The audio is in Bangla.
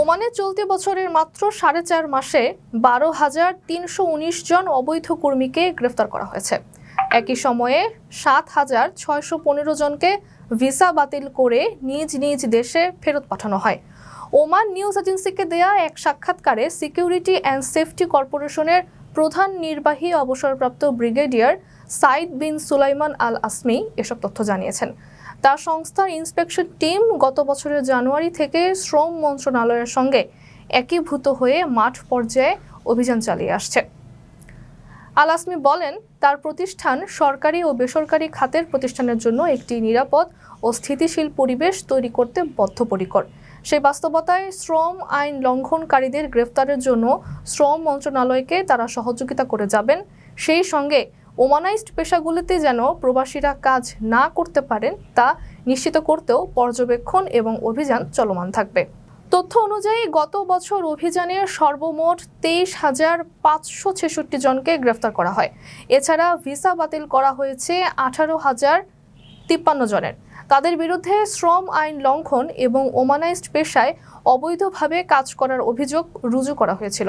ওমানে চলতি বছরের মাত্র সাড়ে চার মাসে বারো হাজার তিনশো উনিশ জন অবৈধ কর্মীকে গ্রেফতার করা হয়েছে। একই সময়ে সাত হাজার ছয়শো পনেরো জনকে ভিসা বাতিল করে নিজ নিজ দেশে ফেরত পাঠানো হয়। ওমান নিউজ এজেন্সিকে দেয়া এক সাক্ষাৎকারে সিকিউরিটি অ্যান্ড সেফটি কর্পোরেশনের প্রধান নির্বাহী অবসরপ্রাপ্ত brigadier Saeed bin Sulaiman Al Asmi এসব তথ্য জানিয়েছেন। তার সংস্থার ইন্সপেকশন টিম গত বছরের জানুয়ারি থেকে শ্রম মন্ত্রণালয়ের সঙ্গে একীভূত হয়ে মাঠ পর্যায়ে অভিযান চালিয়ে আসছে। আল আসমি বলেন, তার প্রতিষ্ঠান সরকারি ও বেসরকারি খাতের প্রতিষ্ঠানের জন্য একটি নিরাপদ ও স্থিতিশীল পরিবেশ তৈরি করতে বদ্ধপরিকর। সেই বাস্তবতায় শ্রম আইন লঙ্ঘনকারীদের গ্রেফতারের জন্য শ্রম মন্ত্রণালয়কে তারা সহযোগিতা করে যাবেন। সেই সঙ্গে ওমানাইজড পেশাগুলিতে যেন প্রবাসীরা কাজ না করতে পারেন তা নিশ্চিত করতেও পর্যবেক্ষণ এবং অভিযান চলমান থাকবে। তথ্য অনুযায়ী গত বছর অভিযানে সর্বমোট তেইশ হাজার পাঁচশো ছেষট্টি জনকে গ্রেফতার করা হয়। এছাড়া ভিসা বাতিল করা হয়েছে আঠারো হাজার তিপ্পান্ন জনের। তাদের বিরুদ্ধে শ্রম আইন লঙ্ঘন এবং ওমানাইজড পেশায় অবৈধভাবে কাজ করার অভিযোগ রুজু করা হয়েছিল।